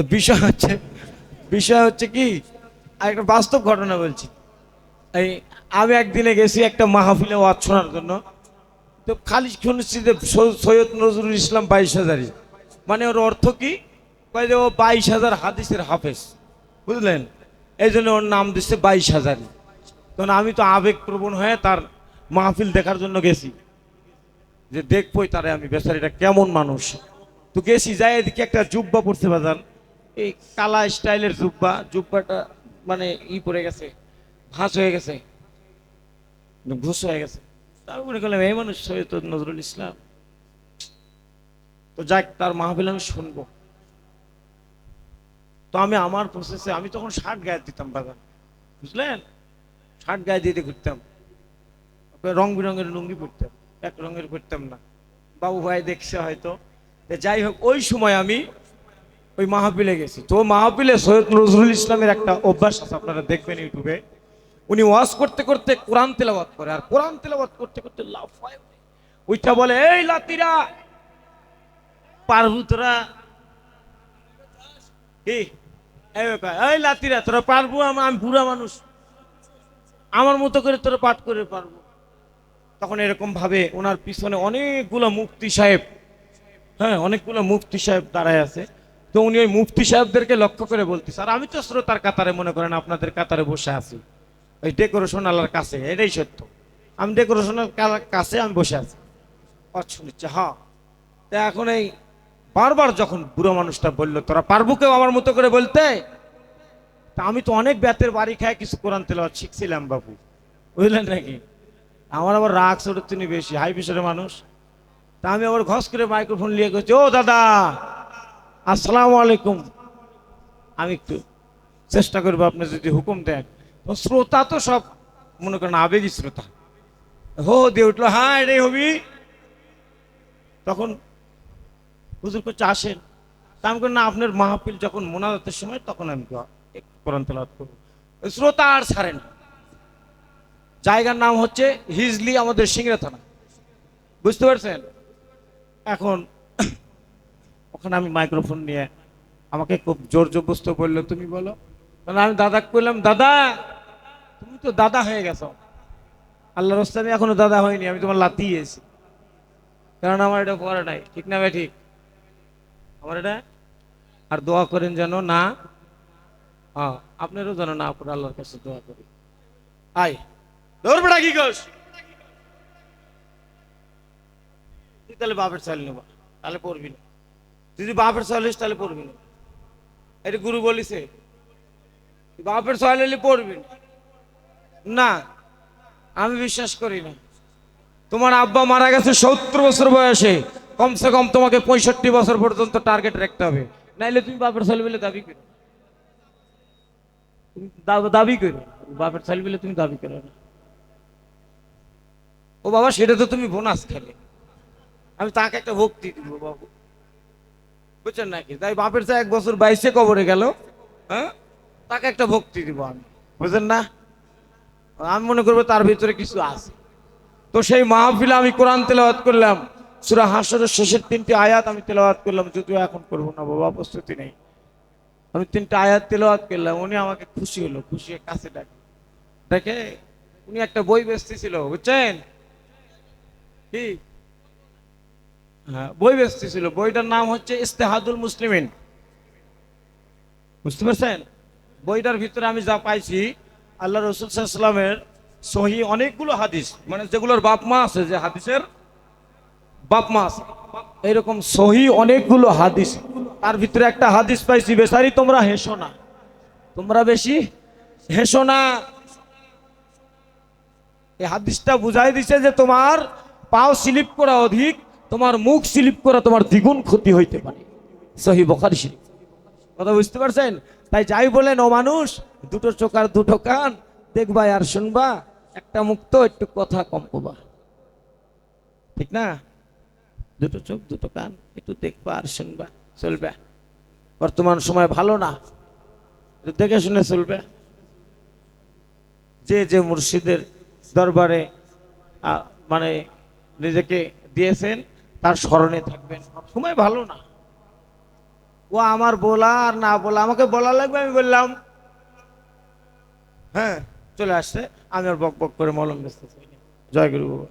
তো বিষয় হচ্ছে বিষয় হচ্ছে কি একটা বাস্তব ঘটনা বলছি। এই, আমি একদিনে গেছি একটা মাহফিলে ওয়াজ শোনার জন্য। তো খালি শুনেছি যে সৈয়দ নজরুল ইসলাম বাইশ হাজারই। মানে ওর অর্থ কি? যে ও বাইশ হাজার হাদিসের হাফেজ। বুঝলেন? এই জন্য ওর নাম দিচ্ছে বাইশ হাজারই। তখন আমি তো আবেগপ্রবণ হয়ে তার মাহফিল দেখার জন্য গেছি। যে দেখবই তারে আমি, বেচারিটা কেমন মানুষ। তো গেছি, যাই এদিকে একটা জুব্বা পড়তে বাজান এই কালা স্টাইলের জুব্বা, জুব্বাটা মানে ই পড়ে গেছে, ভাঁজ হয়ে গেছে ঘুষ হয়ে গেছে। তার মনে করলাম, এই মানুষ সৈয়দ নজরুল ইসলাম। তো যাক, তার মাহফিল আমি শুনব। তো আমি আমার প্রসেসে আমি তখন শার্ট গায়ে দিতাম বাজার, বুঝলেন? শার্ট গায়ে দিতে ঘুরতাম। রং বেরঙের লুঙ্গি পরতাম, এক রঙের পরতাম না। বাবু ভাই দেখছে হয়তো। যাই হোক, ওই সময় আমি ওই মাহফিলে গেছি। তো মাহফিলে সৈয়দ নজরুল ইসলামের একটা অভ্যাস আছে, আপনারা দেখবেন ইউটিউবে। উনি ওয়াজ করতে করতে কোরআন তেলাওয়াত করে, আর কোরআন তেলাওয়াত করতে করতে লাফায় ওইটা বলে, এই লাতিরা, পারবু তোরা? কি? এই লাতিরা, তোরা পারব? আমি বুড়া মানুষ। আমার মতো করে তোরা পাঠ করে পারব। তখন এরকম ভাবে ওনার পিছনে অনেকগুলো মুক্তি সাহেব হ্যাঁ অনেকগুলো মুফতি সাহেব দাঁড়ায় আছে। তো উনি ওই মুফতি সাহেবদেরকে লক্ষ্য করে বলতেছে, আর আমি তো শ্রোতার কাতারে মনে করেন আপনাদের কাতারে বসে আছি। ওই ডেকোরেশন আলার কাছে, এটাই সত্য। আমি ডেকোরেশনের কাছে আমি বসে আছি। শুনেছি হ্যাঁ তা এখন এই বারবার যখন বুড়ো মানুষটা বলল, তোরা পারব কেউ আমার মতো করে বলতে? তা আমি তো অনেক ব্যাতের বাড়ি খায় কিছু কোরআন তেলাওয়াত শিখছিলাম বাবু বুঝলেন নাকি? আমার আবার রাগ চড়ে তিনি বেশি হাই প্রেশারের মানুষ। তা আমি আবার ঘস করে মাইক্রোফোন নিয়ে গেছি ও দাদা আসসালামু আলাইকুম। আমি একটু চেষ্টা করব আপনি যদি হুকুম দেন। শ্রোতা তো সব, মনে করেন আবেগী শ্রোতা। হো, দিয়ে উঠল হ্যাঁ এটাই হবি। তখন হুজুর করছে আসেন। তা আমি না, আপনার মাহফিল যখন মোনাজাতের সময়, তখন আমি কোরআন করব। শ্রোতা আর ছাড়ে না। জায়গার নাম হচ্ছে হিজলি আমাদের সিংড়া থানা। বুঝতে পারছেন? এখন ওখানে আমি মাইক্রোফোন নিয়ে আমাকে খুব জোর জবস্ত বলল, তুমি বলো। আমি দাদা বললাম, দাদা, তুমি তো দাদা হয়ে গেছো। আল্লাহ রস্তানি এখনও দাদা হয়নি আমি তোমার লাতি এসি কারণ আমার এটা পরে নাই, ঠিক না ভাই ঠিক? আমার এটা? আর দোয়া করেন যেন না হ্যাঁ আপনারও যেন না করে আল্লাহর কাছে দোয়া করি। আয়। ধরবে না কি কস তুই তাহলে বাপের চাল নেবা, তাহলে পড়বি না। যদি বাপের হইস তাহলে পড়বি না। এটা গুরু বলিছে। বাপের চাল পড়বি না। আমি বিশ্বাস করি না। তোমার আব্বা মারা গেছে সত্তর বছর বয়সে। কমসে কম তোমাকে পঁয়ষট্টি বছর পর্যন্ত টার্গেট রাখতে হবে। নাইলে তুমি বাপের বলে দাবি করো। দাবি করো। বাপের বলে তুমি দাবি করো না। ও বাবা, সেটা তো তুমি বোনাস খেলে। আমি তাকে একটা ভক্তি দিব বাবু। বুঝছেন নাকি? তাই বাপের চা এক বছর বাইশে কবরে গেল হ্যাঁ? তাকে একটা ভক্তি দিব আমি। বুঝলেন না? আমি মনে করব তার ভিতরে কিছু আছে। তো সেই মাহফিলে আমি কোরআন তেলাওয়াত করলাম, সুরা হাসরের শেষের তিনটি আয়াত আমি তেলাওয়াত করলাম, যদিও এখন করব না, বাবা, প্রস্তুতি নেই। আমি তিনটা আয়াত তেলাওয়াত করলাম, উনি আমাকে খুশি হলো, খুশি কাছে ডাকে দেখে উনি একটা বই বেচতেছিল, বুঝছেন? কি? হ্যাঁ বই বেচতেছিল বইটার নাম হচ্ছে ইস্তেহাদুল মুসলিমিন। বুঝতে পারছেন? বইটার ভিতরে আমি যা পাইছি, আল্লাহ রসুল সহি অনেকগুলো হাদিস। মানে যেগুলোর বাপ মা আছে, যে হাদিসের বাপ মা আছে, এরকম সহি অনেকগুলো হাদিস। তার ভিতরে একটা হাদিস পাইছি, বেচারি তোমরা হেসো না। তোমরা বেশি হেসো না। এই হাদিসটা বুঝাই দিছে যে তোমার পাও স্লিপ করা অধিক তোমার মুখ স্লিপ করা তোমার দ্বিগুণ ক্ষতি হইতে পারে। সহি বখারি শরীফ। কথা বুঝতে পারছেন? তাই যাই বলেন, ও মানুষ, দুটো চোখ আর দুটো কান, দেখবা আর শুনবা, একটা মুক্ত একটু কথা কম কবা ঠিক না? দুটো চোখ, দুটো কান, একটু দেখবা আর শুনবা, চলবে। বর্তমান সময় ভালো না। দেখে শুনে চলবে। যে যে মুর্শিদের দরবারে মানে নিজেকে দিয়েছেন তার স্মরণে থাকবেন। সময় ভালো না। ও আমার বলা আর না বলা, আমাকে বলা লাগবে, আমি বললাম হ্যাঁ চলে আসছে। আমি আর বক বক করে মলম ব্যস্ত। জয় গুরু বাবা